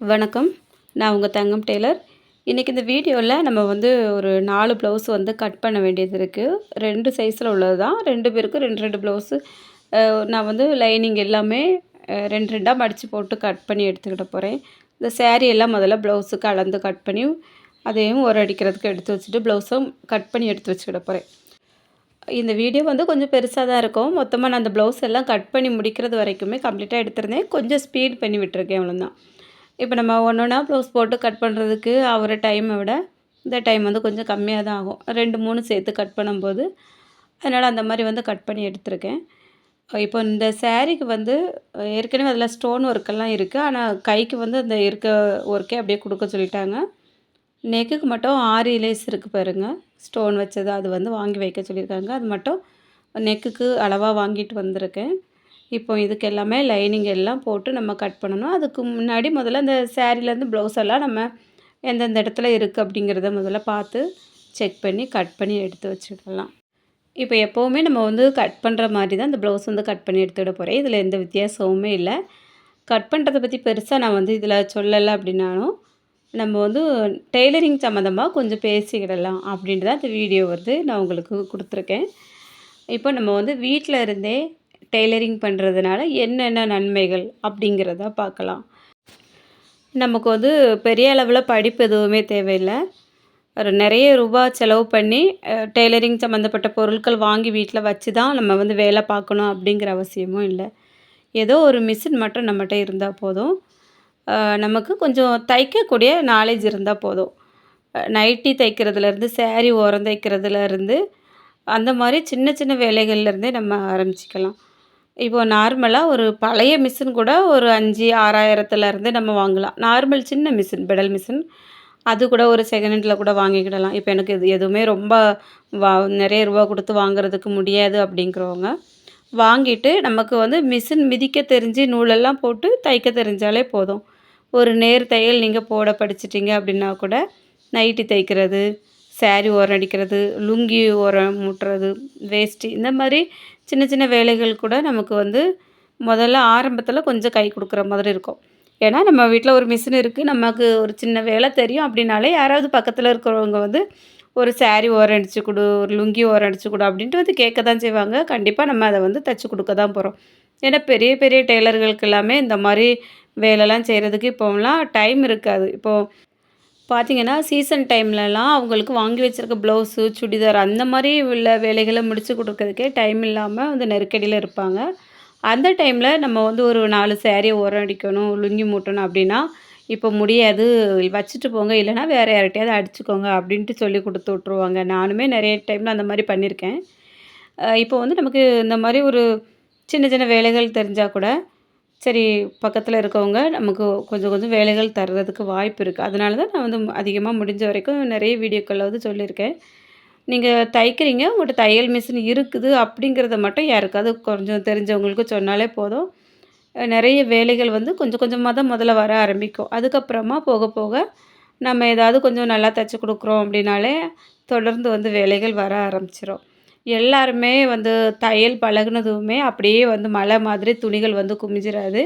வணக்கம். நான் உங்கள் தங்கம் டெய்லர். இன்றைக்கி இந்த வீடியோவில் நம்ம வந்து ஒரு நாலு ப்ளவுஸ் வந்து கட் பண்ண வேண்டியது இருக்குது ரெண்டு சைஸில் உள்ளது தான் ரெண்டு பேருக்கு ரெண்டு ரெண்டு ப்ளவுஸு நான் வந்து லைனிங் எல்லாமே ரெண்டு ரெண்டாக மடித்து போட்டு கட் பண்ணி எடுத்துக்கிட்ட போகிறேன் இந்த சேரீ எல்லாம் முதல்ல ப்ளவுஸுக்கு அளந்து கட் பண்ணி அதையும் ஒரு அடிக்கிறதுக்கு எடுத்து வச்சுட்டு ப்ளவுஸும் கட் பண்ணி எடுத்து வச்சுக்கிட போகிறேன் இந்த வீடியோ வந்து கொஞ்சம் பெருசாக தான் இருக்கும். மொத்தமாக நான் அந்த ப்ளவுஸ் எல்லாம் கட் பண்ணி முடிக்கிறது வரைக்குமே கம்ப்ளீட்டாக எடுத்திருந்தேன். கொஞ்சம் ஸ்பீட் பண்ணி விட்டுருக்கேன் அவ்வளோதான் இப்போ நம்ம ஒன்று ஒன்றா ப்ளவுஸ் போட்டு கட் பண்ணுறதுக்கு ஆகிற டைமை விட இந்த டைம் வந்து கொஞ்சம் கம்மியாக தான் ஆகும். ரெண்டு மூணு சேர்த்து கட் பண்ணும்போது அதனால் அந்த மாதிரி வந்து கட் பண்ணி எடுத்திருக்கேன். இப்போ இந்த சேரீக்கு வந்து ஏற்கனவே அதில் ஸ்டோன் ஒர்க்கெல்லாம் இருக்குது ஆனால் கைக்கு வந்து அந்த இருக்க ஒர்க்கே அப்படியே கொடுக்க சொல்லிட்டாங்க. நெக்குக்கு மட்டும் ஆரி லேஸ் இருக்குது பாருங்கள் ஸ்டோன் வச்சது அது வந்து வாங்கி வைக்க சொல்லியிருக்காங்க. அது மட்டும் நெக்குக்கு அளவாக வாங்கிட்டு வந்திருக்கேன். இப்போ இதுக்கு எல்லாமே லைனிங் எல்லாம் போட்டு நம்ம கட் பண்ணணும். அதுக்கு முன்னாடி முதல்ல அந்த சேரீலேருந்து ப்ளவுஸ் எல்லாம் நம்ம எந்தெந்த இடத்துல இருக்குது அப்படிங்கிறத முதல்ல பார்த்து செக் பண்ணி கட் பண்ணி எடுத்து வச்சுக்கலாம் இப்போ எப்போவுமே நம்ம வந்து கட் பண்ணுற மாதிரி தான் இந்த ப்ளவுஸ் வந்து கட் பண்ணி எடுத்துக்கிட போகிறேன் இதில் எந்த வித்தியாசமுமே இல்லை. கட் பண்ணுறதை பற்றி பெருசாக நான் வந்து இதில் சொல்லலை அப்படின்னாலும் நம்ம வந்து டெய்லரிங் சம்மந்தமாக கொஞ்சம் பேசிக்கிடலாம் அப்படின்ட்டு தான் இந்த வீடியோ வந்து நான் உங்களுக்கு கொடுத்துருக்கேன். இப்போ நம்ம வந்து வீட்டில் இருந்தே டெய்லரிங் பண்ணுறதுனால என்னென்ன நன்மைகள் அப்படிங்கிறத பார்க்கலாம். நமக்கு வந்து பெரிய அளவில் படிப்பு எதுவுமே தேவையில்லை. ஒரு நிறைய ரூபா செலவு பண்ணி டெய்லரிங் சம்மந்தப்பட்ட பொருட்கள் வாங்கி வீட்டில் வச்சு தான் நம்ம வந்து வேலை பார்க்கணும் அப்படிங்கிற அவசியமும் இல்லை. ஏதோ ஒரு மிஷின் மட்டும் நம்மகிட்ட இருந்தால் போதும். நமக்கு கொஞ்சம் தைக்கக்கூடிய நாலேஜ் இருந்தால் போதும். நைட்டி தைக்கிறதுலேருந்து சேரீ ஓரம் தைக்கிறதுலேருந்து அந்த மாதிரி சின்ன சின்ன வேலைகள்லேருந்தே நம்ம ஆரம்பிச்சிக்கலாம். இப்போது நார்மலாக ஒரு பழைய மிஷின் கூட ஒரு அஞ்சு ஆறாயிரத்துலேருந்து நம்ம வாங்கலாம். நார்மல் சின்ன மிஷின் பெடல் மிஷின். அது கூட ஒரு செகண்ட் ஹேண்டில் கூட வாங்கிக்கிடலாம். இப்போ எனக்கு இது எதுவுமே ரொம்ப வா நிறைய ரூபா கொடுத்து வாங்குறதுக்கு முடியாது அப்படிங்கிறவங்க வாங்கிட்டு நமக்கு வந்து மிஷின் மிதிக்க தெரிஞ்சு நூலெல்லாம் போட்டு தைக்க தெரிஞ்சாலே போதும். ஒரு நேர் தையல் நீங்கள் போட படிச்சிட்டிங்க அப்படின்னா கூட நைட்டி தைக்கிறது சாரி ஓரம் அடிக்கிறது லுங்கி ஓரம் மூட்டுறது வேஷ்டி இந்த மாதிரி சின்ன சின்ன வேலைகள் கூட நமக்கு வந்து முதல்ல ஆரம்பத்தில் கொஞ்சம் கை கொடுக்குற மாதிரி இருக்கும். ஏன்னா நம்ம வீட்டில் ஒரு மிஷின் இருக்குது நமக்கு ஒரு சின்ன வேலை தெரியும் அப்படின்னாலே யாராவது பக்கத்தில் இருக்கிறவங்க வந்து ஒரு சாரி ஓரம் அடிச்சு கொடு ஒரு லுங்கி ஓரம் அடிச்சு கொடு அப்படின்ட்டு வந்து கேட்க தான் செய்வாங்க. கண்டிப்பாக நம்ம அதை வந்து தச்சு கொடுக்க தான் போகிறோம் ஏன்னா பெரிய பெரிய டெய்லர்களுக்கு எல்லாமே இந்த மாதிரி வேலைலாம் செய்கிறதுக்கு இப்போலாம் டைம் இருக்காது. இப்போது பார்த்தீங்கன்னா சீசன் டைம்லலாம் அவங்களுக்கு வாங்கி வச்சிருக்க ப்ளவுஸு சுடிதார் அந்த மாதிரி உள்ள வேலைகளை முடித்து கொடுக்கறதுக்கே டைம் இல்லாமல் வந்து நெருக்கடியில் இருப்பாங்க. அந்த டைமில் நம்ம வந்து ஒரு நாலு சேரீயை உரம் அடிக்கணும் லுங்கி மூட்டணும் அப்படின்னா இப்போ முடியாது வச்சுட்டு போங்க. இல்லைன்னா வேறு யார்கிட்டயாவது அடிச்சுக்கோங்க அப்படின்ட்டு சொல்லி கொடுத்து விட்ருவாங்க நானுமே நிறைய டைமில் அந்த மாதிரி பண்ணியிருக்கேன். இப்போ வந்து நமக்கு இந்த மாதிரி ஒரு சின்ன சின்ன வேலைகள் தெரிஞ்சால் கூட சரி பக்கத்தில் இருக்கவங்க நமக்கு கொஞ்சம் கொஞ்சம் வேலைகள் தர்றதுக்கு வாய்ப்பு இருக்குது அதனால தான் நான் வந்து அதிகமாக முடிஞ்ச வரைக்கும் நிறைய வீடியோக்களில் வந்து சொல்லியிருக்கேன். நீங்கள் தைக்கிறீங்க உங்கள்கிட்ட தையல் மிஷின் இருக்குது அப்படிங்கிறத மட்டும் யாருக்காவது கொஞ்சம் தெரிஞ்சவங்களுக்கு சொன்னாலே போதும். நிறைய வேலைகள் வந்து கொஞ்சம் கொஞ்சமாக தான் முதல்ல வர ஆரம்பிக்கும். அதுக்கப்புறமா போக போக நம்ம ஏதாவது கொஞ்சம் நல்லா தைச்சி கொடுக்குறோம் அப்படின்னாலே தொடர்ந்து வந்து வேலைகள் வர ஆரம்பிச்சிடும் எல்லாருமே வந்து தையல் பழகுனதுமே அப்படியே வந்து மழை மாதிரி துணிகள் வந்து குமிஞ்சிடாது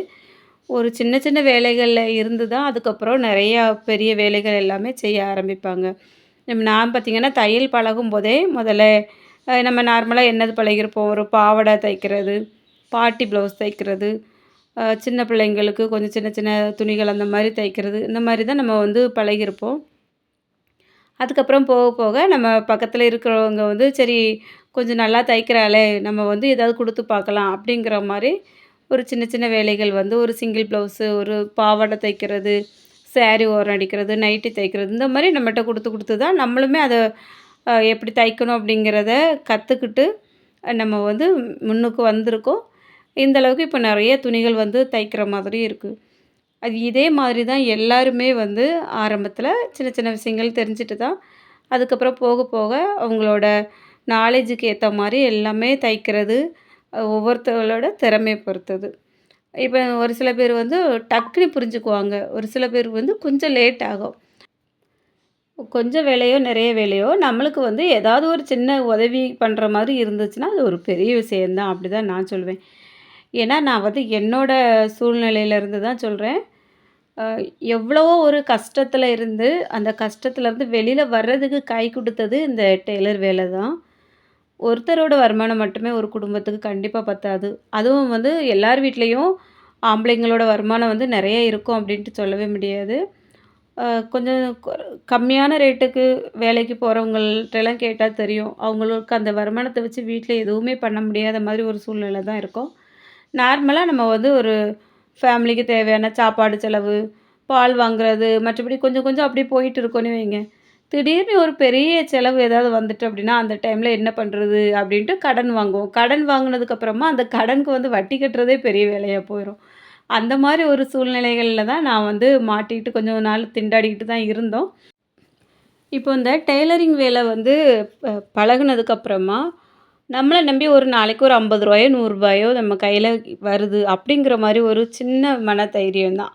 ஒரு சின்ன சின்ன வேலைகளில் இருந்து தான் அதுக்கப்புறம் நிறையா பெரிய வேலைகள் எல்லாமே செய்ய ஆரம்பிப்பாங்க. நம்ம நான் பார்த்திங்கன்னா தையல் பழகும் போதே முதல்ல நம்ம நார்மலாக என்னது பழகிருப்போம் ஒரு பாவாடை தைக்கிறது பாட்டி ப்ளவுஸ் தைக்கிறது சின்ன பிள்ளைங்களுக்கு கொஞ்சம் சின்ன சின்ன துணிகள் அந்த மாதிரி தைக்கிறது இந்த மாதிரி தான் நம்ம வந்து பழகிருப்போம் அதுக்கப்புறம் போக போக நம்ம பக்கத்தில் இருக்கிறவங்க வந்து சரி கொஞ்சம் நல்லா தைக்கிறாளே நம்ம வந்து ஏதாவது கொடுத்து பார்க்கலாம் அப்படிங்கிற மாதிரி ஒரு சின்ன சின்ன வேலைகள் வந்து ஒரு சிங்கிள் ப்ளவுஸு ஒரு பாவாடை தைக்கிறது saree ஓரம் அடிக்கிறது நைட்டி தைக்கிறது இந்த மாதிரி நம்மகிட்ட கொடுத்து கொடுத்து தான் நம்மளுமே அதை எப்படி தைக்கணும் அப்படிங்கிறத கற்றுக்கிட்டு நம்ம வந்து முன்னுக்கு வந்திருக்கோம். இந்த அளவுக்கு இப்போ நிறைய துணிகள் வந்து தைக்கிற மாதிரி இருக்குது அது இதே மாதிரி தான் எல்லாருமே வந்து ஆரம்பத்தில் சின்ன சின்ன விஷயங்கள் தெரிஞ்சுட்டு தான் அதுக்கப்புறம் போக போக அவங்களோட நாலேஜுக்கு ஏற்ற மாதிரி எல்லாமே தைக்கிறது அஹ் ஒவ்வொருத்தவங்களோட திறமையை பொறுத்தது. இப்போ ஒரு சில பேர் வந்து டக்குனு புரிஞ்சுக்குவாங்க. ஒரு சில பேர் வந்து கொஞ்சம் லேட் ஆகும். கொஞ்சம் வேலையோ நிறைய வேலையோ நம்மளுக்கு வந்து ஏதாவது ஒரு சின்ன உதவி பண்ணுற மாதிரி இருந்துச்சுன்னா அது ஒரு பெரிய விஷயந்தான் அப்படி தான் நான் சொல்வேன். ஏன்னா நான் வந்து என்னோட சூழ்நிலையிலேருந்து தான் சொல்கிறேன் எவ்வளவோ ஒரு கஷ்டத்தில் இருந்து, அந்த கஷ்டத்துலேருந்து வெளியில் வர்றதுக்கு கை கொடுத்தது இந்த டெய்லர் வேலை தான். ஒருத்தரோட வருமானம் மட்டுமே ஒரு குடும்பத்துக்கு கண்டிப்பாக பத்தாது. அதுவும் வந்து எல்லார் வீட்லேயும் ஆம்பளைங்களோட வருமானம் வந்து நிறைய இருக்கும் அப்படின்ட்டு சொல்லவே முடியாது. கொஞ்சம் கம்மியான ரேட்டுக்கு வேலைக்கு போகிறவங்கள்ட்டெல்லாம் கேட்டால் தெரியும். அவங்களுக்கு அந்த வருமானத்தை வச்சு வீட்டில் எதுவுமே பண்ண முடியாத மாதிரி ஒரு சூழ்நிலை தான் இருக்கும். நார்மலாக நம்ம வந்து ஒரு ஃபேமிலிக்கு தேவையான சாப்பாடு செலவு, பால் வாங்குறது, மற்றபடி கொஞ்சம் கொஞ்சம் அப்படியே போயிட்டு இருக்கோன்னு வைங்க. திடீர்னு ஒரு பெரிய செலவு ஏதாவது வந்துட்டு அப்படின்னா அந்த டைமில் என்ன பண்ணுறது அப்படின்ட்டு கடன் வாங்குவோம். கடன் வாங்கினதுக்கப்புறமா அந்த கடனுக்கு வந்து வட்டி கட்டுறதே பெரிய வேலையாக போயிடும் அந்த மாதிரி ஒரு சூழ்நிலைகளில் தான் நான் வந்து மாட்டிக்கிட்டு கொஞ்சம் நாள் திண்டாடிக்கிட்டு தான் இருந்தோம். இப்போ இந்த டெய்லரிங் வேலை வந்து ப பழகுனதுக்கப்புறமா, நம்மளை நம்பி ஒரு நாளைக்கு ஒரு ஐம்பது ரூபாயோ நூறுரூபாயோ நம்ம கையில் வருது அப்படிங்கிற மாதிரி ஒரு சின்ன மன தைரியம் தான்.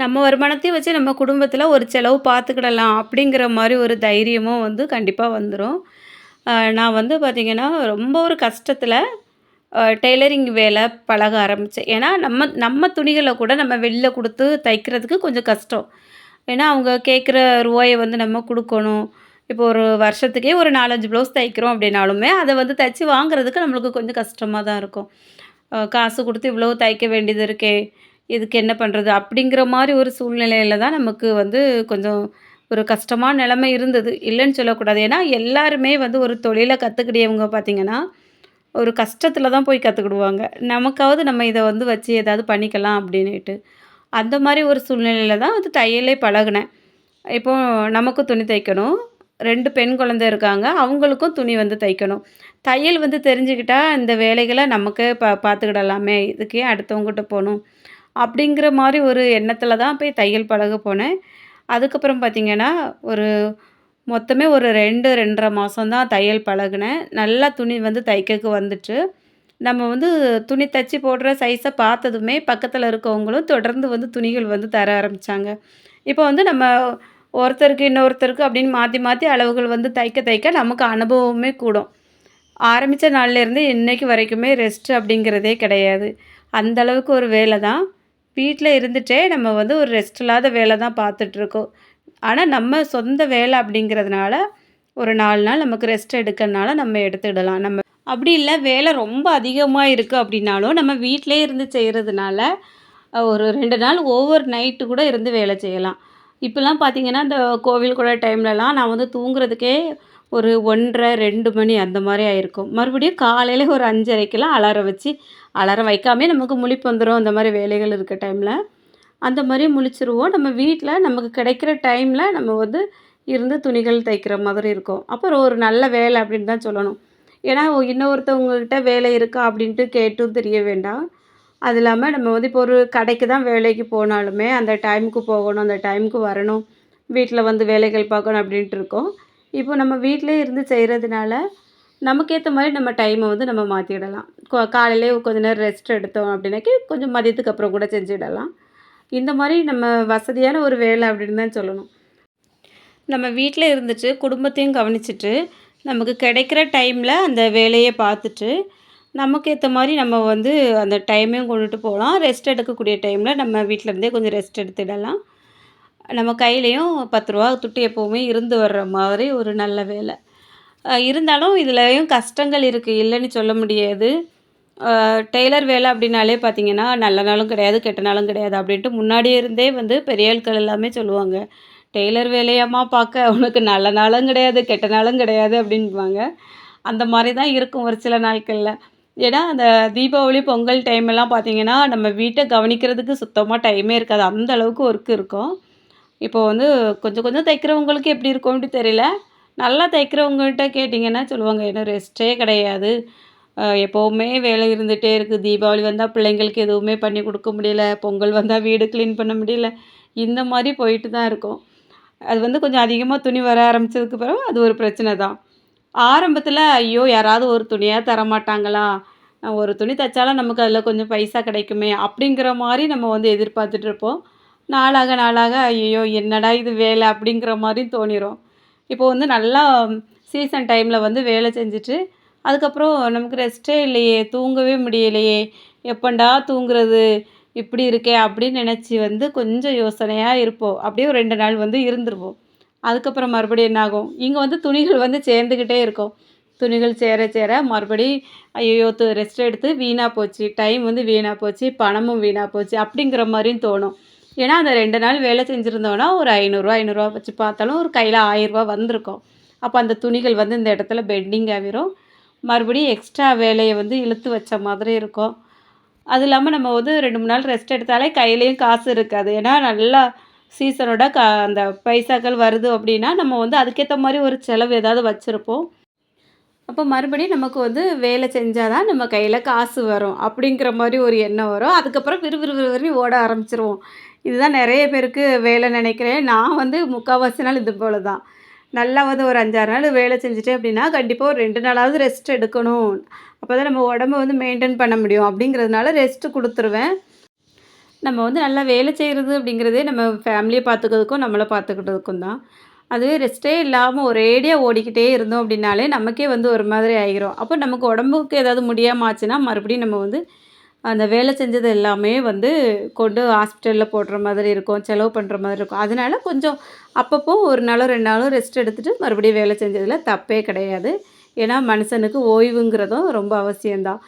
நம்ம வருமானத்தையும் வச்சு நம்ம குடும்பத்தில் ஒரு செலவு பார்த்துக்கிடலாம் அப்படிங்கிற மாதிரி ஒரு தைரியமும் வந்து கண்டிப்பாக வந்துடும் நான் வந்து பார்த்திங்கன்னா ரொம்ப ஒரு கஷ்டத்தில் டெய்லரிங் வேலை பழக ஆரம்பித்தேன் ஏன்னா, நம்ம நம்ம துணிகளை கூட நம்ம வெளில கொடுத்து தைக்கிறதுக்கு கொஞ்சம் கஷ்டம். ஏன்னா, அவங்க கேட்குற ரூபாயை வந்து நம்ம கொடுக்கணும் இப்போ ஒரு வருஷத்துக்கே ஒரு 4, 5 ப்ளவுஸ் தைக்கிறோம் அப்படின்னாலுமே அதை வந்து தைச்சி வாங்குறதுக்கு நம்மளுக்கு கொஞ்சம் கஷ்டமாக தான் இருக்கும். காசு கொடுத்து இவ்வளோ தைக்க வேண்டியது இருக்கே! இதுக்கு என்ன பண்ணுறது அப்படிங்கிற மாதிரி ஒரு சூழ்நிலையில தான் நமக்கு வந்து கொஞ்சம் ஒரு கஷ்டமான நிலமை இருந்தது. இல்லைன்னு சொல்லக்கூடாது. ஏன்னா, எல்லாருமே வந்து ஒரு தொழிலை கத்துக்கிடியவங்க பார்த்தீங்கன்னா, ஒரு கஷ்டத்தில் தான் போய் கற்றுக்கிடுவாங்க நமக்காவது நம்ம இதை வந்து வச்சு ஏதாவது பண்ணிக்கலாம் அப்படின்ட்டு அந்த மாதிரி ஒரு சூழ்நிலையில் தான் வந்து தையலே பழகுனேன். இப்போது நமக்கும் துணி தைக்கணும். ரெண்டு பெண் குழந்தை இருக்காங்க. அவங்களுக்கும் துணி வந்து தைக்கணும். தையல் வந்து தெரிஞ்சுக்கிட்டால் இந்த வேலைகளை நமக்கே ப பார்த்துக்கிடலாமே! இதுக்கே அடுத்தவங்ககிட்ட போகணும் அப்படிங்கிற மாதிரி ஒரு எண்ணத்தில் தான் போய் தையல் பழக போனேன். அதுக்கப்புறம் பார்த்தீங்கன்னா, ஒரு மொத்தமே ஒரு 2, 2 1/2 தான் தையல் பழகுனேன். நல்லா துணி வந்து தைக்கக்கு வந்துட்டு நம்ம வந்து துணி தச்சு போடுற சைஸை பார்த்ததுமே பக்கத்தில் இருக்கவங்களும் தொடர்ந்து வந்து துணிகள் வந்து தர ஆரம்பித்தாங்க இப்போ வந்து நம்ம ஒருத்தருக்கு இன்னொருத்தருக்கு அப்படின்னு மாற்றி மாற்றி அளவுகள் வந்து தைக்க தைக்க நமக்கு அனுபவமே கூடும். ஆரம்பிச்ச நாள்லேருந்து இன்னைக்கு வரைக்குமே ரெஸ்ட் அப்படிங்கிறதே கிடையாது. அந்தளவுக்கு ஒரு வேலை தான். வீட்டில் இருந்துட்டே நம்ம வந்து ஒரு ரெஸ்ட் இல்லாத வேலை தான் பார்த்துட்ருக்கோம். ஆனால் நம்ம சொந்த வேலை அப்படிங்கிறதுனால ஒரு நாலு நாள் நமக்கு ரெஸ்ட் எடுக்கிறனால நம்ம எடுத்துடலாம். நம்ம அப்படி இல்லை வேலை ரொம்ப அதிகமாக இருக்குது அப்படின்னாலும் நம்ம வீட்டிலே இருந்து செய்கிறதுனால ஒரு ரெண்டு நாள் ஒவ்வொரு நைட்டு கூட இருந்து வேலை செய்யலாம். இப்போல்லாம் பார்த்தீங்கன்னா, இந்த கோவில் கூட டைம்லலாம் நான் வந்து தூங்குறதுக்கே ஒரு 1:30, 2 மணி அந்த மாதிரி ஆயிருக்கும். மறுபடியும் காலையில ஒரு 5:30க்கெல்லாம் அலாரம் வச்சு, அலாரம் வைக்காமே நமக்கு முழிப்பு வந்துடும் அந்த மாதிரி வேலைகள் இருக்க டைமில் அந்த மாதிரி முழிச்சிருவோம் நம்ம வீட்டில் நமக்கு கிடைக்கிற டைமில் நம்ம வந்து இருந்து துணிகள் தைக்கிற மாதிரி இருக்கும். அப்புறம் ஒரு நல்ல வேலை அப்படின்னு தான் சொல்லணும். ஏன்னா, இன்னொருத்தவங்கக்கிட்ட வேலை இருக்கா அப்படின்ட்டு கேட்டும் தெரிய வேண்டாம். அது இல்லாமல் நம்ம வந்து இப்போ ஒரு கடைக்கு தான் வேலைக்கு போனாலுமே, அந்த டைமுக்கு போகணும், அந்த டைமுக்கு வரணும், வீட்டில் வந்து வேலைகள் பார்க்கணும் அப்படின்ட்டு இருக்கோம் இப்போ நம்ம வீட்டிலே இருந்து செய்கிறதுனால நமக்கு மாதிரி நம்ம டைமை வந்து நம்ம மாற்றிடலாம் கொ காலையிலேயே கொஞ்ச நேரம் ரெஸ்ட் எடுத்தோம் அப்படின்னாக்கி கொஞ்சம் மதியத்துக்கு அப்புறம் கூட செஞ்சிடலாம். இந்த மாதிரி நம்ம வசதியான ஒரு வேலை அப்படின்னு தான் சொல்லணும். நம்ம வீட்டில் இருந்துட்டு, குடும்பத்தையும் கவனிச்சுட்டு, நமக்கு கிடைக்கிற டைமில் அந்த வேலையை பார்த்துட்டு, நமக்கு ஏற்ற மாதிரி நம்ம வந்து அந்த டைமையும் கொண்டுட்டு போகலாம் ரெஸ்ட் எடுக்கக்கூடிய டைமில் நம்ம வீட்ல இருந்தே கொஞ்சம் ரெஸ்ட் எடுத்துடலாம். நம்ம கையிலையும் பத்து ரூபா துட்டு எப்போவுமே இருந்து வர்ற மாதிரி ஒரு நல்ல வேலை இருந்தாலும் இதுலேயும் கஷ்டங்கள் இருக்குது இல்லைன்னு சொல்ல முடியாது. டெய்லர் வேலை அப்படின்னாலே பார்த்தீங்கன்னா, நல்ல நாளும் கிடையாது, கெட்ட நாளும் கிடையாது அப்படின்ட்டு முன்னாடியே இருந்தே வந்து பெரிய ஆட்கள் எல்லாமே சொல்லுவாங்க. "டெய்லர் வேலையாம்மா பார்க்க? உனக்கு நல்ல நாளும் கிடையாது, கெட்ட நாளும் கிடையாது" அப்படின்வாங்க அந்த மாதிரி தான் இருக்கும் ஒரு சில நாட்களில் ஏன்னா, அந்த தீபாவளி, பொங்கல் டைம் எல்லாம் பார்த்தீங்கன்னா, நம்ம வீட்டை கவனிக்கிறதுக்கு சுத்தமாக டைமே இருக்காது. அந்த அளவுக்கு ஒர்க் இருக்கும். இப்போ வந்து கொஞ்சம் கொஞ்சம் தைக்கிறவங்களுக்கு எப்படி இருக்கும்னு தெரியல. நல்லா தைக்கிறவங்ககிட்ட கேட்டிங்கன்னா சொல்லுவாங்க, ஏன்னா ரெஸ்ட்டே கிடையாது. எப்போவுமே வேலை இருந்துகிட்டே இருக்குது தீபாவளி வந்தால் பிள்ளைங்களுக்கு எதுவுமே பண்ணி கொடுக்க முடியல. பொங்கல் வந்தால் வீடு க்ளீன் பண்ண முடியல." இந்த மாதிரி போயிட்டு தான் இருக்கும். அது வந்து கொஞ்சம் அதிகமாக துணி வர ஆரம்பிச்சதுக்கு பிறகு அது ஒரு பிரச்சனை தான். ஆரம்பத்தில் ஐயோ! யாராவது ஒரு துணியாக தரமாட்டாங்களா? ஒரு துணி தைச்சாலும் நமக்கு அதில் கொஞ்சம் பைசா கிடைக்குமே! அப்படிங்கிற மாதிரி நம்ம வந்து எதிர்பார்த்துட்ருப்போம். நாளாக நாளாக ஐயோ என்னடா இது வேலை அப்படிங்கிற மாதிரி தோணிரும். இப்போ வந்து நல்லா சீசன் டைமில் வந்து வேலை செஞ்சுட்டு, அதுக்கப்புறம் நமக்கு ரெஸ்ட்டே இல்லையே! தூங்கவே முடியலையே! எப்பண்டா தூங்குறது? இப்படி இருக்கே அப்படின்னு நினச்சி வந்து கொஞ்சம் யோசனையாக இருப்போம் அப்படியே ஒரு ரெண்டு நாள் வந்து இருந்துருவோம் அதுக்கப்புறம் மறுபடியும் என்னாகும் இங்கே வந்து துணிகள் வந்து சேர்ந்துக்கிட்டே இருக்கும் துணிகள் சேர சேர மறுபடி ஐயோ ரெஸ்ட் எடுத்து வீணாக போச்சு டைம் வந்து வீணாக போச்சு பணமும் வீணாக போச்சு அப்படிங்கிற மாதிரியும் தோணும் ஏன்னா அந்த ரெண்டு நாள் வேலை செஞ்சுருந்தோன்னா ஒரு ஐநூறுரூவா ஐநூறுரூவா வச்சு பார்த்தாலும் ஒரு கையில் ஆயிரரூவா வந்திருக்கும். அப்போ அந்த துணிகள் வந்து இந்த இடத்துல பெண்டிங் ஆகிரும். மறுபடியும் எக்ஸ்ட்ரா வேலையை வந்து இழுத்து வச்ச மாதிரி இருக்கும். அது இல்லாமல் நம்ம வந்து ரெண்டு மூணு நாள் ரெஸ்ட் எடுத்தாலே கையிலையும் காசு இருக்காது. ஏன்னா நல்லா சீசனோட க அந்த பைசாக்கள் வருது அப்படின்னா நம்ம வந்து அதுக்கேற்ற மாதிரி ஒரு செலவு ஏதாவது வச்சுருப்போம். அப்போ மறுபடியும் நமக்கு வந்து வேலை செஞ்சால் தான் நம்ம கையில் காசு வரும். அப்படிங்கிற மாதிரி ஒரு எண்ணம் வரும். அதுக்கப்புறம் விறுவிறு ஓட ஆரம்பிச்சிருவோம். இதுதான் நிறைய பேருக்கு வேலை நினைக்கிறேன். நான் வந்து முக்கால்வாசி நாள் இது போல் தான் நல்லா வந்து ஒரு அஞ்சாறு நாள் வேலை செஞ்சுட்டேன் அப்படின்னா கண்டிப்பாக ஒரு ரெண்டு நாளாவது ரெஸ்ட் எடுக்கணும். அப்போ தான் நம்ம உடம்ப வந்து மெயின்டைன் பண்ண முடியும். அப்படிங்கிறதுனால ரெஸ்ட்டு கொடுத்துருவேன். நம்ம வந்து நல்லா வேலை செய்கிறது அப்படிங்கிறதே நம்ம ஃபேமிலியை பார்த்துக்கிறதுக்கும் நம்மளை பார்த்துக்கிட்டதுக்கும் தான். அதுவே ரெஸ்ட்டே இல்லாமல் ஒரேடியாக ஓடிக்கிட்டே இருந்தோம் அப்படின்னாலே நமக்கே வந்து ஒரு மாதிரி ஆகிரும் அப்போ நமக்கு உடம்புக்கு ஏதாவது முடியாமல் ஆச்சுன்னா மறுபடியும் நம்ம வந்து அந்த வேலை செஞ்சது எல்லாமே வந்து கொண்டு ஹாஸ்பிட்டலில் போடுற மாதிரி இருக்கும் செலவு பண்ணுற மாதிரி இருக்கும். அதனால கொஞ்சம் அப்பப்போ ஒரு நாளோ ரெண்டு நாளும் ரெஸ்ட் எடுத்துகிட்டு மறுபடியும் வேலை செஞ்சதில் தப்பே கிடையாது. ஏன்னா மனுஷனுக்கு ஓய்வுங்கிறதும் ரொம்ப அவசியம்தான்.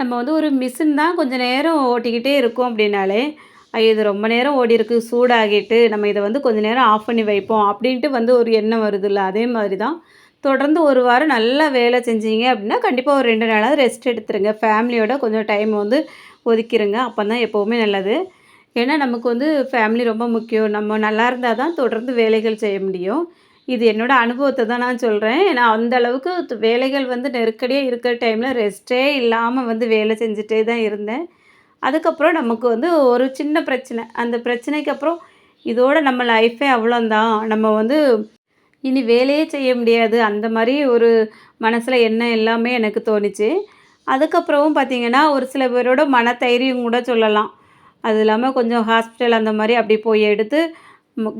நம்ம வந்து ஒரு மிஷின் தான் கொஞ்சம் நேரம் ஓட்டிக்கிட்டே இருக்கோம் அப்படின்னாலே ஐயோ இது ரொம்ப நேரம் ஓடி இருக்கு சூடாகிட்டு நம்ம இதை வந்து கொஞ்சம் நேரம் ஆஃப் பண்ணி வைப்போம் அப்படின்ட்டு வந்து ஒரு எண்ணம் வருதுல்ல. அதே மாதிரி தான் தொடர்ந்து ஒரு வாரம் நல்லா வேலை செஞ்சீங்க அப்படின்னா கண்டிப்பாக ஒரு ரெண்டு நாளாவது ரெஸ்ட் எடுத்துருங்க. ஃபேமிலியோட கொஞ்சம் டைம் வந்து ஒதுக்கிடுங்க அப்போ தான் எப்போவுமே நல்லது. ஏன்னா நமக்கு வந்து ஃபேமிலி ரொம்ப முக்கியம். நம்ம நல்லா இருந்தால் தான் தொடர்ந்து வேலைகள் செய்ய முடியும். இது என்னோடய அனுபவத்தை தான் நான் சொல்கிறேன் ஏன்னா அந்த அளவுக்கு வேலைகள் வந்து நெருக்கடியாக இருக்கிற டைமில் ரெஸ்ட்டே இல்லாமல் வந்து வேலை செஞ்சுட்டே தான் இருந்தேன். அதுக்கப்புறம் நமக்கு வந்து ஒரு சின்ன பிரச்சனை. அந்த பிரச்சனைக்கு அப்புறம் இதோட நம்ம லைஃபே அவ்வளோந்தான் நம்ம வந்து இனி வேலையே செய்ய முடியாது. அந்த மாதிரி ஒரு மனசில் எண்ணம் எல்லாமே எனக்கு தோணுச்சு. அதுக்கப்புறமும் பார்த்திங்கன்னா ஒரு சில பேரோட மனதைரியம் கூட சொல்லலாம். அது இல்லாமல் கொஞ்சம் ஹாஸ்பிட்டல் அந்த மாதிரி அப்படி போய் எடுத்து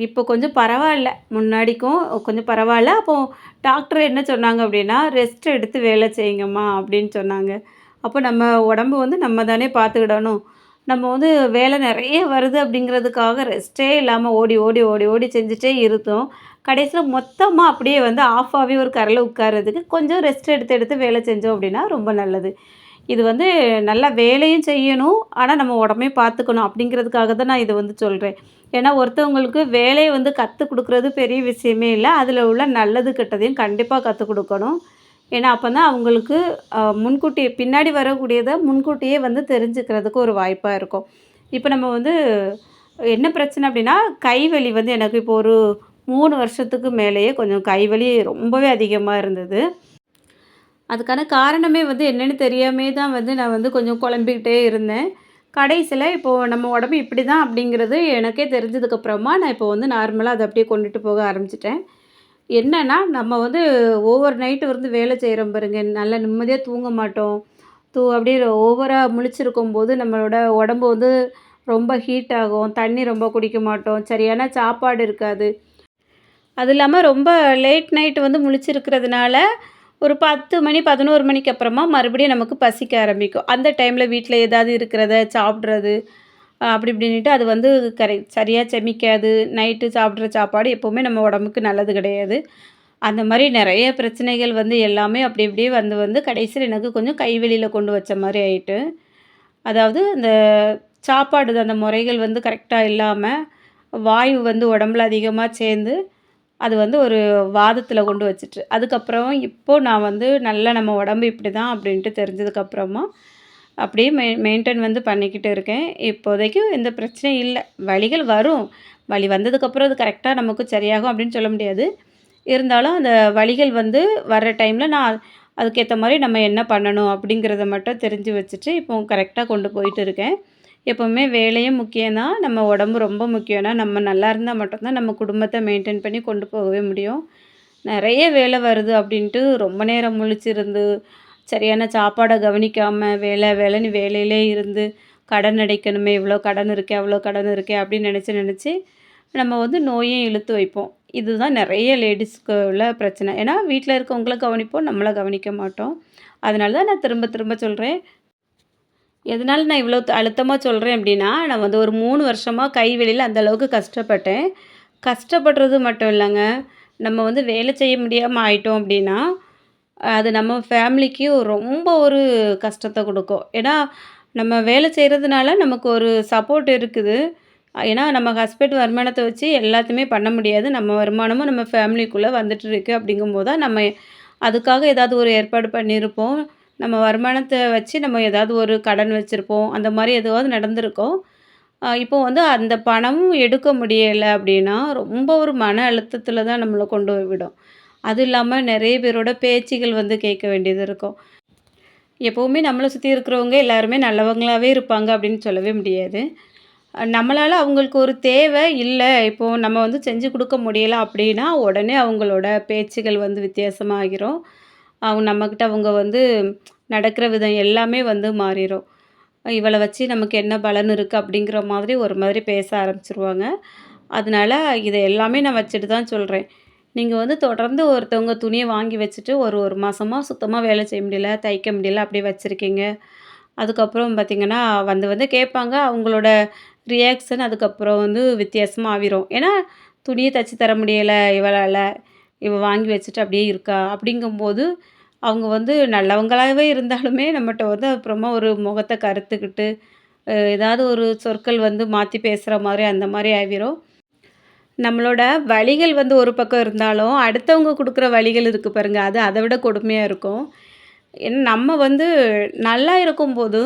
இப்போ கொஞ்சம் பரவாயில்ல. முன்னாடிக்கும் கொஞ்சம் பரவாயில்ல. அப்போது டாக்டர் என்ன சொன்னாங்க அப்படின்னா ரெஸ்ட் எடுத்து வேலை செய்யுங்கம்மா அப்படின்னு சொன்னாங்க. அப்போ நம்ம உடம்பு வந்து நம்ம தானே பார்த்துக்கிடணும் நம்ம வந்து வேலை நிறைய வருது அப்படிங்கிறதுக்காக ரெஸ்ட்டே இல்லாமல் ஓடி ஓடி ஓடி ஓடி செஞ்சுட்டே இருந்தோம். கடைசியில் மொத்தமாக அப்படியே வந்து ஆஃப் ஆகி ஒரு கரையில் உட்கார்றதுக்கு கொஞ்சம் ரெஸ்ட் எடுத்து எடுத்து வேலை செஞ்சோம் அப்படின்னா ரொம்ப நல்லது. இது வந்து நல்லா வேலையும் செய்யணும் ஆனால் நம்ம உடம்பையும் பார்த்துக்கணும் அப்படிங்கிறதுக்காக தான் நான் இதை வந்து சொல்கிறேன் ஏன்னா ஒருத்தவங்களுக்கு வேலையை வந்து கற்றுக் கொடுக்குறது பெரிய விஷயமே இல்லை. அதில் உள்ள நல்லது கெட்டதையும் கண்டிப்பாக கற்றுக் கொடுக்கணும். ஏன்னா அப்போ தான் அவங்களுக்கு முன்கூட்டி பின்னாடி வரக்கூடியதை முன்கூட்டியே வந்து தெரிஞ்சுக்கிறதுக்கு ஒரு வாய்ப்பாக இருக்கும். இப்போ நம்ம வந்து என்ன பிரச்சனை அப்படின்னா கைவலி வந்து எனக்கு இப்போ ஒரு மூணு வருஷத்துக்கு மேலேயே கொஞ்சம் கைவலி ரொம்பவே அதிகமாக இருந்தது. அதுக்கான காரணமே வந்து என்னென்னு தெரியாமே தான் வந்து நான் வந்து கொஞ்சம் குழம்பிக்கிட்டே இருந்தேன். கடைசியில் இப்போது நம்ம உடம்பு இப்படி தான் அப்படிங்கிறது எனக்கே தெரிஞ்சதுக்கப்புறமா நான் இப்போ வந்து நார்மலாக அதை அப்படியே கொண்டுட்டு போக ஆரம்பிச்சிட்டேன். என்னென்னா நம்ம வந்து ஓவர் நைட்டு வந்து வேலை செய்கிறோம் பாருங்க. நல்லா நிம்மதியாக தூங்க மாட்டோம். தூ அப்படியே ஓவராக முழிச்சிருக்கும் போது நம்மளோட உடம்பு வந்து ரொம்ப ஹீட் ஆகும். தண்ணி ரொம்ப குடிக்க மாட்டோம். சரியான சாப்பாடு இருக்காது. அது இல்லாமல் ரொம்ப லேட் நைட்டு வந்து முழிச்சிருக்கிறதுனால ஒரு பத்து மணி பதினோரு மணிக்கு அப்புறமா மறுபடியும் நமக்கு பசிக்க ஆரம்பிக்கும். அந்த டைமில் வீட்டில் ஏதாவது இருக்கிறத சாப்பிட்றது அப்படி இப்படின்ட்டு அது வந்து கரெக்ட் சரியாக செமிக்காது. நைட்டு சாப்பிட்ற சாப்பாடு எப்போவுமே நம்ம உடம்புக்கு நல்லது கிடையாது. அந்த மாதிரி நிறைய பிரச்சனைகள் வந்து எல்லாமே அப்படி இப்படியே வந்து வந்து கடைசியில் எனக்கு கொஞ்சம் கைவெளியில் கொண்டு வச்ச மாதிரி ஆயிட்டு. அதாவது இந்த சாப்பாடு அந்த முறைகள் வந்து கரெக்டாக இல்லாமல் வாயு வந்து உடம்புல அதிகமாக சேர்ந்து அது வந்து ஒரு வாதத்தில் கொண்டு வச்சுட்டு. அதுக்கப்புறம் இப்போது நான் வந்து நல்லா நம்ம உடம்பு இப்படி தான் அப்படின்ட்டு தெரிஞ்சதுக்கப்புறமா அப்படியே மெ மெயின்டைன் வந்து பண்ணிக்கிட்டு இருக்கேன். இப்போதைக்கு எந்த பிரச்சனையும் இல்லை. வழிகள் வரும். வழி வந்ததுக்கப்புறம் அது கரெக்டாக நமக்கு சரியாகும் அப்படின்னு சொல்ல முடியாது. இருந்தாலும் அந்த வழிகள் வந்து வர்ற டைமில் நான் அதுக்கேற்ற மாதிரி நம்ம என்ன பண்ணணும் அப்படிங்கிறத மட்டும் தெரிஞ்சு வச்சுட்டு இப்போ கரெக்டாக கொண்டு போயிட்டு இருக்கேன். எப்போவுமே வேலையும் முக்கியம்தான். நம்ம உடம்பு ரொம்ப முக்கியம்னா நம்ம நல்லா இருந்தால் மட்டும்தான் நம்ம குடும்பத்தை மெயின்டைன் பண்ணி கொண்டு போகவே முடியும். நிறைய வேலை வருது அப்படின்ட்டு ரொம்ப நேரம் முழிச்சிருந்து சரியான சாப்பாடை கவனிக்காமல் வேலை வேலைன்னு வேலையிலே இருந்து கடன் அடைக்கணுமே இவ்வளோ கடன் இருக்கே அவ்வளோ கடன் இருக்கே அப்படின்னு நினச்சி நினச்சி நம்ம வந்து நோயும் இழுத்து வைப்போம். இதுதான் நிறைய லேடிஸ்க்கு உள்ள பிரச்சனை. ஏன்னா வீட்டில் இருக்கவங்கள கவனிப்போம் நம்மளை கவனிக்க மாட்டோம். அதனால தான் நான் திரும்ப திரும்ப சொல்கிறேன் எதனால் நான் இவ்வளோ அழுத்தமாக சொல்கிறேன் அப்படின்னா நான் வந்து ஒரு மூணு வருஷமாக கை வெளியில் அந்தளவுக்கு கஷ்டப்பட்டேன். கஷ்டப்படுறது மட்டும் இல்லைங்க. நம்ம வந்து வேலை செய்ய முடியாமல் ஆயிட்டோம் அப்படின்னா அது நம்ம ஃபேமிலிக்கு ரொம்ப ஒரு கஷ்டத்தை கொடுக்கும். ஏன்னா நம்ம வேலை செய்கிறதுனால நமக்கு ஒரு சப்போர்ட் இருக்குது. ஏன்னா நம்ம ஹஸ்பண்ட் வருமானத்தை வச்சு எல்லாத்தையுமே பண்ண முடியாது. நம்ம வருமானமும் நம்ம ஃபேமிலிக்குள்ளே வந்துட்டு இருக்கு அப்படிங்கும்போது தான் நம்ம அதுக்காக ஏதாவது ஒரு ஏற்பாடு பண்ணியிருப்போம். நம்ம வருமானத்தை வச்சு நம்ம ஏதாவது ஒரு கடன் வச்சுருப்போம். அந்த மாதிரி எதுவாவது நடந்திருக்கோம். இப்போ வந்து அந்த பணமும் எடுக்க முடியலை அப்படின்னா ரொம்ப ஒரு மன அழுத்தத்தில் தான் நம்மளை கொண்டு போய் விடும். அதுவும் இல்லாமல் நிறைய பேரோட பேச்சுகள் வந்து கேட்க வேண்டியது இருக்கும். எப்போவுமே நம்மளை சுற்றி இருக்கிறவங்க எல்லாருமே நல்லவங்களாகவே இருப்பாங்க அப்படின்னு சொல்லவே முடியாது. நம்மளால் அவங்களுக்கு ஒரு தேவை இல்லை. இப்போது நம்ம வந்து செஞ்சு கொடுக்க முடியலை அப்படின்னா உடனே அவங்களோட பேச்சுகள் வந்து வித்தியாசமாகிரும். அவங்க நம்மக்கிட்ட அவங்க வந்து நடக்கிற விதம் எல்லாமே வந்து மாறிடும் இவளை வச்சு நமக்கு என்ன பலன் இருக்குது அப்படிங்கிற மாதிரி ஒரு மாதிரி பேச ஆரம்பிச்சிருவாங்க. அதனால இதை எல்லாமே நான் வச்சுட்டு தான் சொல்கிறேன் நீங்கள் வந்து தொடர்ந்து ஒருத்தவங்க துணியை வாங்கி வச்சுட்டு ஒரு ஒரு மாதமாக சுத்தமாக வேலை செய்ய முடியல தைக்க முடியல அப்படியே வச்சுருக்கீங்க. அதுக்கப்புறம் பார்த்திங்கன்னா வந்து வந்து கேட்பாங்க. அவங்களோட ரியாக்ஷன் அதுக்கப்புறம் வந்து வித்தியாசமாக ஆகிரும் ஏன்னா துணியை தைச்சி தர முடியலை இவளால் இவள் வாங்கி வச்சுட்டு அப்படியே இருக்கா? அப்படிங்கும்போது அவங்க வந்து நல்லவங்களாகவே இருந்தாலுமே நம்மகிட்ட வந்து அப்புறமா ஒரு முகத்தை கருத்துக்கிட்டு ஏதாவது ஒரு சொற்கள் வந்து மாற்றி பேசுகிற மாதிரி அந்த மாதிரி ஆகிரும் நம்மளோட வழிகள் வந்து ஒரு பக்கம் இருந்தாலும் அடுத்தவங்க கொடுக்குற வழிகள் இருக்குது பாருங்கள் அது அதை விட கொடுமையாக இருக்கும். ஏன்னா நம்ம வந்து நல்லா இருக்கும்போது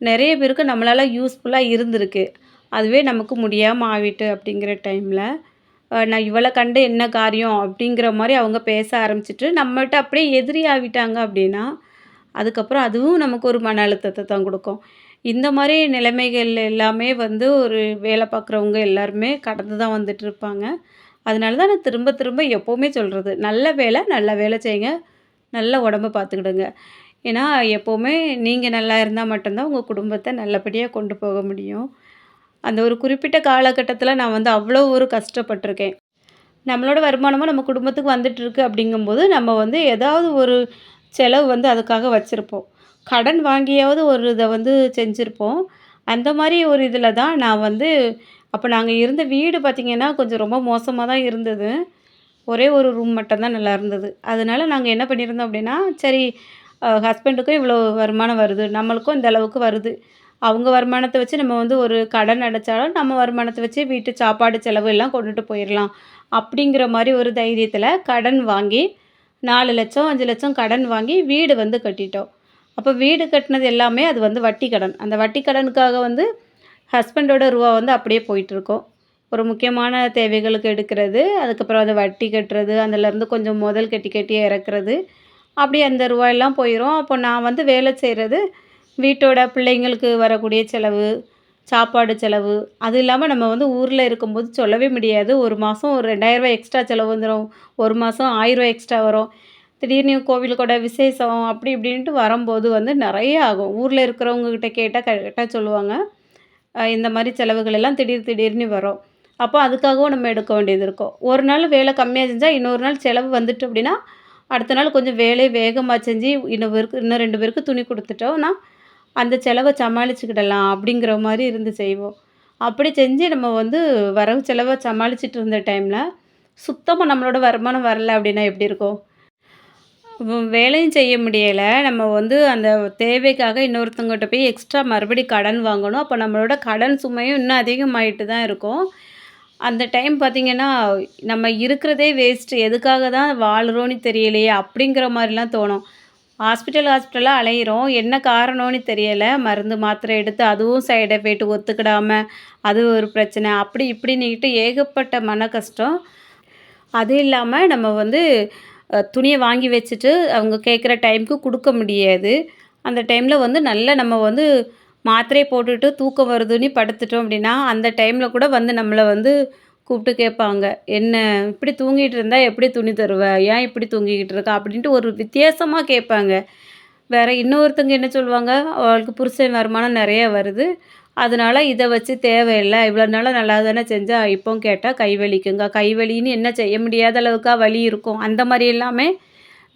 நிறைய பேருக்கு நம்மளால் யூஸ்ஃபுல்லாக இருந்திருக்கு. அதுவே நமக்கு முடியாமல் ஆகிட்டு அப்படிங்கிற டைமில் நான் இவளை கண்டு என்ன காரியம் அப்படிங்கிற மாதிரி அவங்க பேச ஆரம்பிச்சிட்டு நம்மகிட்ட அப்படியே எதிரி ஆகிட்டாங்க அப்படின்னா அதுக்கப்புறம் அதுவும் நமக்கு ஒரு மன அழுத்தத்தை தான் கொடுக்கும். இந்த மாதிரி நிலைமைகள் எல்லாமே வந்து ஒரு வேலை பார்க்குறவங்க எல்லாருமே கடந்து தான் வந்துட்டு இருப்பாங்க. அதனால தான் நான் திரும்ப திரும்ப எப்போவுமே சொல்கிறது நல்ல வேலை நல்ல வேலை செய்யுங்க நல்ல உடம்ப பார்த்துக்கிடுங்க. ஏன்னா எப்போவுமே நீங்கள் நல்லா இருந்தால் மட்டும்தான் உங்கள் குடும்பத்தை நல்லபடியாக கொண்டு போக முடியும். அந்த ஒரு குறிப்பிட்ட காலகட்டத்தில் நான் வந்து அவ்வளோ ஒரு கஷ்டப்பட்டிருக்கேன். நம்மளோட வருமானமும் நம்ம குடும்பத்துக்கு வந்துட்டுருக்கு அப்படிங்கும்போது நம்ம வந்து ஏதாவது ஒரு செலவு வந்து அதுக்காக வச்சுருப்போம். கடன் வாங்கியாவது ஒரு இதை வந்து செஞ்சுருப்போம். அந்த மாதிரி ஒரு இதில் தான் நான் வந்து அப்போ நாங்கள் இருந்த வீடு பார்த்திங்கன்னா கொஞ்சம் ரொம்ப மோசமாக தான் இருந்தது. ஒரே ஒரு ரூம் மட்டும்தான் நல்லா இருந்தது. அதனால் நாங்கள் என்ன பண்ணியிருந்தோம் அப்படின்னா சரி ஹஸ்பண்டுக்கும் இவ்வளோ வருமானம் வருது நம்மளுக்கும் இந்த அளவுக்கு வருது. அவங்க வருமானத்தை வச்சு நம்ம வந்து ஒரு கடன் அடைச்சாலும் நம்ம வருமானத்தை வச்சு வீட்டு சாப்பாடு செலவு எல்லாம் கொண்டுட்டு போயிடலாம் அப்படிங்கிற மாதிரி ஒரு தைரியத்தில் கடன் வாங்கி நாலு லட்சம் அஞ்சு லட்சம் கடன் வாங்கி வீடு வந்து கட்டிட்டோம். அப்போ வீடு கட்டினது எல்லாமே அது வந்து வட்டி கடன். அந்த வட்டி கடனுக்காக வந்து ஹஸ்பண்டோட ரூபா வந்து அப்படியே போயிட்டுருக்கோம் ஒரு முக்கியமான தேவைகளுக்கு எடுக்கிறது அதுக்கப்புறம் அதை வட்டி கட்டுறது அதிலேருந்து கொஞ்சம் முதல் கட்டி கட்டி இறக்குறது அப்படியே அந்த ரூபாயெல்லாம் போயிடும் அப்போ நான் வந்து வேலை செய்கிறது வீட்டோட பிள்ளைங்களுக்கு வரக்கூடிய செலவு சாப்பாடு செலவு அது இல்லாமல் நம்ம வந்து ஊரில் இருக்கும்போது சொல்லவே முடியாது. ஒரு மாதம் ஒரு ரெண்டாயிரரூவா எக்ஸ்ட்ரா செலவு வந்துடும் ஒரு மாதம் ஆயிரரூவா எக்ஸ்ட்ரா வரும். திடீர்னு கோவிலுக்கோட விசேஷம் அப்படி இப்படின்ட்டு வரும்போது வந்து நிறைய ஆகும். ஊரில் இருக்கிறவங்கக்கிட்ட கேட்டால் கரெக்டாக சொல்லுவாங்க. இந்த மாதிரி செலவுகள் எல்லாம் திடீர் திடீர்னு வரும். அப்போ அதுக்காகவும் நம்ம எடுக்க வேண்டியது இருக்கும். ஒரு நாள் வேலை கம்மியாக செஞ்சால் இன்னொரு நாள் செலவு வந்துட்டு அப்படின்னா அடுத்த நாள் கொஞ்சம் வேலையை வேகமாக செஞ்சு இன்னும் பேருக்கு இன்னும் ரெண்டு பேருக்கு துணி கொடுத்துட்டோம்னா அந்த செலவை சமாளிச்சுக்கிடலாம் அப்படிங்கிற மாதிரி இருந்து செய்வோம். அப்படி செஞ்சு நம்ம வந்து வரவு செலவை சமாளிச்சுட்டு இருந்த டைமில் சுத்தமாக நம்மளோட வருமானம் வரல அப்படின்னா எப்படி இருக்கும்? வேலையும் செய்ய முடியலை. நம்ம வந்து அந்த தேவைக்காக இன்னொருத்தவங்ககிட்ட போய் எக்ஸ்ட்ரா மறுபடி கடன் வாங்கணும். அப்போ நம்மளோட கடன் சுமையும் இன்னும் அதிகமாகிட்டு தான் இருக்கும். அந்த டைம் பார்த்திங்கன்னா நம்ம இருக்கிறதே வேஸ்ட்டு எதுக்காக தான் வாழ்கிறோன்னு தெரியலையே அப்படிங்கிற மாதிரிலாம் தோணும். ஹாஸ்பிட்டல் ஹாஸ்பிட்டலாக அலையிறோம். என்ன காரணம்னு தெரியலை. மருந்து மாத்திரை எடுத்து அதுவும் சைடு எஃபெக்ட் ஒத்துக்கிடாமல் அது ஒரு பிரச்சனை. அப்படி இப்படின்னுக்கிட்டு ஏகப்பட்ட மன கஷ்டம். அது இல்லாமல் நம்ம வந்து துணியை வாங்கி வச்சுட்டு அவங்க கேட்குற டைமுக்கு கொடுக்க முடியாது. அந்த டைமில் வந்து நல்லா நம்ம வந்து மாத்திரையை போட்டுட்டு தூக்கம் வருதுன்னு படுத்துட்டோம் அப்படின்னா அந்த டைமில் கூட வந்து நம்மளை வந்து கூப்பிட்டு கேட்பாங்க. என்ன இப்படி தூங்கிட்டு இருந்தால் எப்படி துணி தருவ? ஏன் இப்படி தூங்கிக்கிட்டு இருக்கா? அப்படின்ட்டு ஒரு வித்தியாசமாக கேட்பாங்க. வேறு இன்னொருத்தங்க என்ன சொல்லுவாங்க அவளுக்கு புருஷன் வருமானம் நிறைய வருது. அதனால் இதை வச்சு தேவையில்லை. இவ்வளோ நாளாக நல்லா தானே செஞ்சால் இப்போ கேட்டால் கை வலிக்குங்க. கை வலின்னு என்ன செய்ய முடியாத அளவுக்காக வலி இருக்கும். அந்த மாதிரி எல்லாமே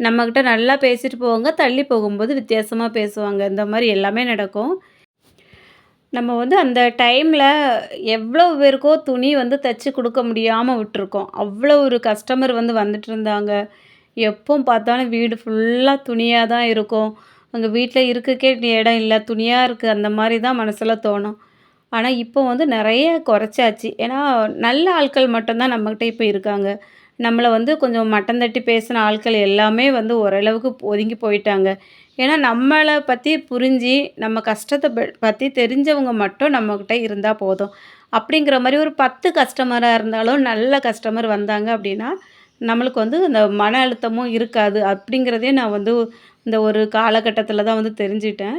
நம்மக்கிட்ட நல்லா பேசிட்டு போவாங்க. தள்ளி போகும்போது வித்தியாசமாக பேசுவாங்க. இந்த மாதிரி எல்லாமே நடக்கும். நம்ம வந்து அந்த டைமில் எவ்வளோ பேருக்கோ துணி வந்து தைச்சி கொடுக்க முடியாமல் விட்டுருக்கோம். அவ்வளோ ஒரு கஸ்டமர் வந்து வந்துட்டு இருந்தாங்க. எப்போ பார்த்தாலும் வீடு ஃபுல்லாக துணியாக தான் இருக்கும். அங்கே வீட்டில் இருக்கக்கே இடம் இல்லை துணியாக இருக்குது அந்த மாதிரி தான் மனசில் தோணும். ஆனால் இப்போ வந்து நிறைய குறைச்சாச்சு. ஏன்னா நல்ல ஆட்கள் மட்டும்தான் நம்மக்கிட்ட இப்போ இருக்காங்க. நம்மளை வந்து கொஞ்சம் மட்டம் தட்டி பேசின ஆட்கள் எல்லாமே வந்து ஓரளவுக்கு ஒதுங்கி போயிட்டாங்க. ஏன்னா நம்மளை பற்றி புரிஞ்சு நம்ம கஷ்டத்தை பற்றி தெரிஞ்சவங்க மட்டும் நம்மக்கிட்ட இருந்தால் போதும். அப்படிங்கிற மாதிரி ஒரு பத்து கஸ்டமராக இருந்தாலும் நல்ல கஸ்டமர் வந்தாங்க அப்படின்னா நம்மளுக்கு வந்து இந்த மன அழுத்தமும் இருக்காது அப்படிங்கிறதே நான் வந்து இந்த ஒரு காலகட்டத்தில் தான் வந்து தெரிஞ்சிட்டேன்.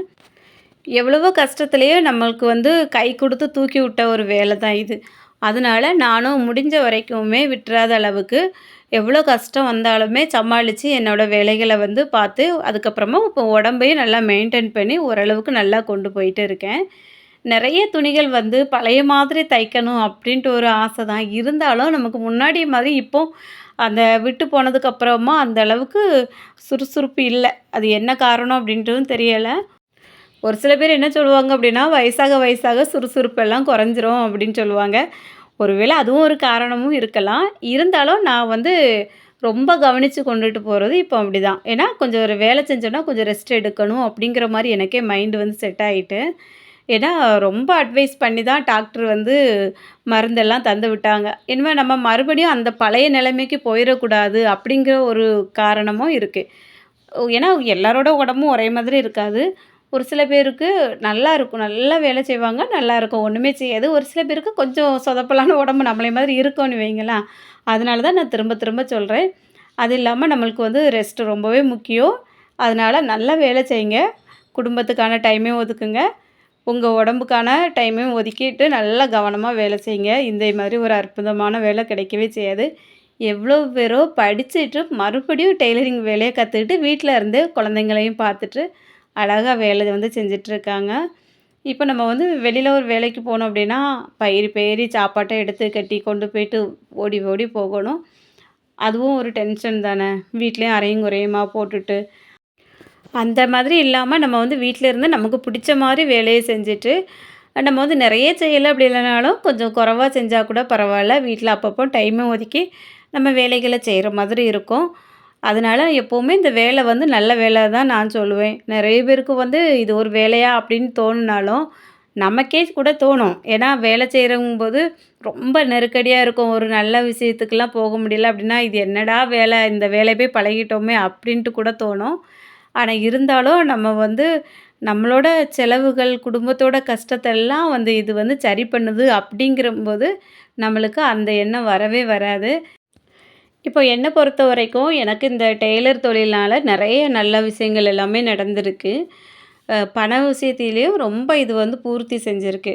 எவ்வளவோ கஷ்டத்துலேயே நம்மளுக்கு வந்து கை கொடுத்து தூக்கி விட்ட ஒரு வேலை தான் இது. அதனால் நானும் முடிஞ்ச வரைக்குமே விட்டுறாத அளவுக்கு எவ்வளோ கஷ்டம் வந்தாலுமே சமாளித்து என்னோடய வேலைகளை வந்து பார்த்து அதுக்கப்புறமா இப்போ உடம்பையும் நல்லா மெயின்டைன் பண்ணி ஓரளவுக்கு நல்லா கொண்டு போயிட்டு இருக்கேன். நிறைய துணிகள் வந்து பழைய மாதிரி தைக்கணும் அப்படின்ட்டு ஒரு ஆசை தான். இருந்தாலும் நமக்கு முன்னாடி மாதிரி இப்போ அந்த விட்டு போனதுக்கப்புறமா அந்த அளவுக்கு சுறுசுறுப்பு இல்லை. அது என்ன காரணம் அப்படின்ட்டும் தெரியலை. ஒரு சில பேர் என்ன சொல்லுவாங்க அப்படின்னா வயசாக வயசாக சுறுசுறுப்பெல்லாம் குறைஞ்சிரும் அப்படின்னு சொல்லுவாங்க. ஒருவேளை அதுவும் ஒரு காரணமும் இருக்கலாம். இருந்தாலும் நான் வந்து ரொம்ப கவனித்து கொண்டுட்டு போகிறது இப்போ அப்படி தான் ஏன்னா கொஞ்சம் ஒரு வேலை செஞ்சோன்னா கொஞ்சம் ரெஸ்ட் எடுக்கணும் அப்படிங்கிற மாதிரி எனக்கே மைண்டு வந்து செட் ஆகிட்டு ஏன்னா ரொம்ப அட்வைஸ் பண்ணி தான் டாக்டர் வந்து மருந்தெல்லாம் தந்து விட்டாங்க. இனிமேல் நம்ம மறுபடியும் அந்த பழைய நிலைமைக்கு போயிடக்கூடாது அப்படிங்கிற ஒரு காரணமும் இருக்குது ஏன்னா எல்லாரோட உடம்பும் ஒரே மாதிரி இருக்காது. ஒரு சில பேருக்கு நல்லா இருக்கும் நல்லா வேலை செய்வாங்க நல்லா இருக்கும். ஒன்றுமே செய்யாது. ஒரு சில பேருக்கு கொஞ்சம் சொதப்பலான உடம்பு நம்மளே மாதிரி இருக்கும்னு வைங்களேன். அதனால தான் நான் திரும்ப திரும்ப சொல்கிறேன் அது இல்லாமல் நம்மளுக்கு வந்து ரெஸ்ட் ரொம்பவே முக்கியம். அதனால் நல்லா வேலை செய்யுங்க. குடும்பத்துக்கான டைமே ஒதுக்குங்க. உங்கள் உடம்புக்கான டைமையும் ஒதுக்கிட்டு நல்லா கவனமாக வேலை செய்யுங்க. இந்த மாதிரி ஒரு அற்புதமான வேலை கிடைக்கவே செய்யாது. எவ்வளோ பேரோ படிச்சுட்டு மறுபடியும் டெய்லரிங் வேலையை கற்றுக்கிட்டு வீட்டில் இருந்து குழந்தைங்களையும் பார்த்துட்டு அழகாக வேலை வந்து செஞ்சிட்ருக்காங்க இப்போ நம்ம வந்து வெளியில் ஒரு வேலைக்கு போனோம் அப்படின்னா பயிர் பயிரி சாப்பாட்டை எடுத்து கட்டி கொண்டு போயிட்டு ஓடி ஓடி போகணும். அதுவும் ஒரு டென்ஷன் தானே. வீட்லேயும் அரையும் குறையுமா போட்டுட்டு அந்த மாதிரி இல்லாமல் நம்ம வந்து வீட்டில் இருந்து நமக்கு பிடிச்ச மாதிரி வேலையை செஞ்சுட்டு நம்ம வந்து நிறைய செய்யலை அப்படி இல்லைனாலும் கொஞ்சம் குறவாக செஞ்சால் கூட பரவாயில்ல. வீட்டில் அப்பப்போ டைமை ஒதுக்கி நம்ம வேலைகளை செய்கிற மாதிரி இருக்கும். அதனால் எப்போவுமே இந்த வேலை வந்து நல்ல வேலை தான் நான் சொல்லுவேன். நிறைய பேருக்கு வந்து இது ஒரு வேலையா அப்படின்னு தோணுனாலும் நமக்கே கூட தோணும். ஏன்னா வேலை செய்கிறங்கும்போது ரொம்ப நெருக்கடியாக இருக்கும். ஒரு நல்ல விஷயத்துக்கெல்லாம் போக முடியல அப்படின்னா இது என்னடா வேலை? இந்த வேலையை போய் பழகிட்டோமே அப்படின்ட்டு கூட தோணும். ஆனால் இருந்தாலும் நம்ம வந்து நம்மளோட செலவுகள் குடும்பத்தோட கஷ்டத்தெல்லாம் வந்து இது வந்து சரி பண்ணுது அப்படிங்கிறம்போது நம்மளுக்கு அந்த எண்ணம் வரவே வராது. இப்போ என்னை பொறுத்த வரைக்கும் எனக்கு இந்த டெய்லர் தொழிலால் நிறைய நல்ல விஷயங்கள் எல்லாமே நடந்திருக்கு. பண விஷயத்திலையும் ரொம்ப இது வந்து பூர்த்தி செஞ்சுருக்கு.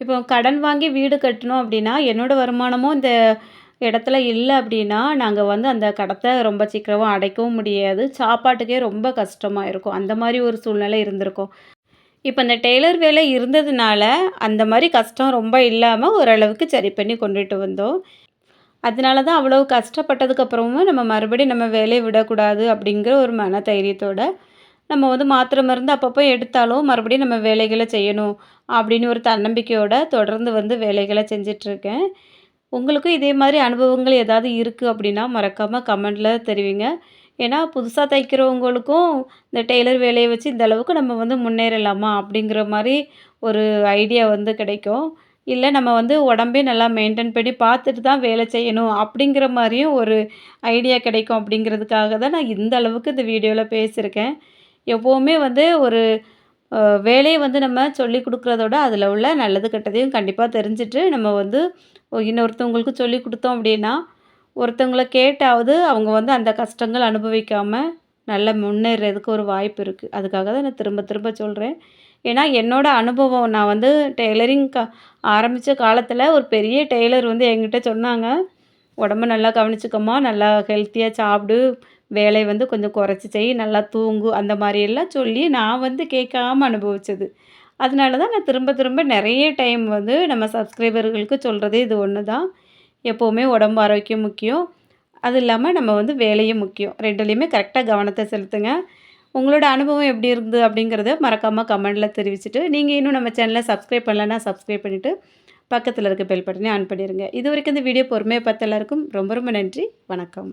இப்போ கடன் வாங்கி வீடு கட்டணும் அப்படின்னா என்னோடய வருமானமும் இந்த இடத்துல இல்லை அப்படின்னா நாங்கள் வந்து அந்த கடத்தை ரொம்ப சீக்கிரமாக அடைக்கவும் முடியாது. சாப்பாட்டுக்கே ரொம்ப கஷ்டமாக இருக்கும். அந்த மாதிரி ஒரு சூழ்நிலை இருந்திருக்கும். இப்போ இந்த டெய்லர் வேலை இருந்ததுனால அந்த மாதிரி கஷ்டம் ரொம்ப இல்லாமல் ஓரளவுக்கு சரி பண்ணி கொண்டுட்டு வந்தோம். அதனால தான் அவ்வளோ கஷ்டப்பட்டதுக்கப்புறமும் நம்ம மறுபடியும் நம்ம வேலையை விடக்கூடாது அப்படிங்கிற ஒரு மன தைரியத்தோட நம்ம வந்து மாத்திரை மருந்து அப்பப்போ எடுத்தாலும் மறுபடியும் நம்ம வேலைகளை செய்யணும் அப்படின்னு ஒரு தன்னம்பிக்கையோட தொடர்ந்து வந்து வேலைகளை செஞ்சிட்ருக்கேன் உங்களுக்கும் இதே மாதிரி அனுபவங்கள் ஏதாவது இருக்குது அப்படின்னா மறக்காமல் கமெண்டில் தெரிவிங்க. ஏன்னா புதுசாக தைக்கிறவங்களுக்கும் இந்த டெய்லர் வேலையை வச்சு இந்த அளவுக்கு நம்ம வந்து முன்னேறலாமா அப்படிங்கிற மாதிரி ஒரு ஐடியா வந்து கிடைக்கும். இல்லை நம்ம வந்து உடம்பே நல்லா மெயின்டைன் பண்ணி பார்த்துட்டு தான் வேலை செய்யணும் அப்படிங்கிற மாதிரியும் ஒரு ஐடியா கிடைக்கும் அப்படிங்கிறதுக்காக தான் நான் இந்த அளவுக்கு இந்த வீடியோவில் பேசியிருக்கேன். எப்போவுமே வந்து ஒரு வேலையை வந்து நம்ம சொல்லி கொடுக்குறதோட அதில் உள்ள நல்லது கெட்டதையும் கண்டிப்பாக தெரிஞ்சுட்டு நம்ம வந்து இன்னொருத்தவங்களுக்கு சொல்லி கொடுத்தோம் அப்படின்னா ஒருத்தவங்கள கேட்டாவது அவங்க வந்து அந்த கஷ்டங்கள் அனுபவிக்காமல் நல்லா முன்னேறதுக்கு ஒரு வாய்ப்பு இருக்குது அதுக்காக தான் நான் திரும்ப திரும்ப சொல்கிறேன் ஏன்னா என்னோடய அனுபவம் நான் வந்து டெய்லரிங் க ஆரம்பித்த காலத்தில் ஒரு பெரிய டெய்லர் வந்து என்கிட்ட சொன்னாங்க உடம்ப நல்லா கவனிச்சுக்கம்மா நல்லா ஹெல்த்தியாக சாப்பிடு வேலையை வந்து கொஞ்சம் குறைச்சி செய் நல்லா தூங்கு அந்த மாதிரியெல்லாம் சொல்லி நான் வந்து கேட்காம அனுபவித்தது அதனால தான் நான் திரும்ப திரும்ப நிறைய டைம் வந்து நம்ம சப்ஸ்கிரைபர்களுக்கு சொல்கிறதே இது ஒன்று தான் எப்போவுமே உடம்பு ஆரோக்கியம் முக்கியம். அது இல்லாமல் நம்ம வந்து வேலையும் முக்கியம். ரெண்டுலேயுமே கரெக்டாக கவனத்தை செலுத்துங்க. உங்களோட அனுபவம் எப்படி இருந்தது அப்படிங்கிறத மறக்காமல் கமெண்டில் தெரிவிச்சுட்டு நீங்கள் இன்னும் நம்ம சேனலை சப்ஸ்கிரைப் பண்ணலன்னா சப்ஸ்கிரைப் பண்ணிவிட்டு பக்கத்தில் இருக்க பெல் பட்டனே ஆன் பண்ணிடுங்க இது வரைக்கும் இந்த வீடியோ பொறுமையாக பார்த்த எல்லாருக்கும் ரொம்ப ரொம்ப நன்றி. வணக்கம்.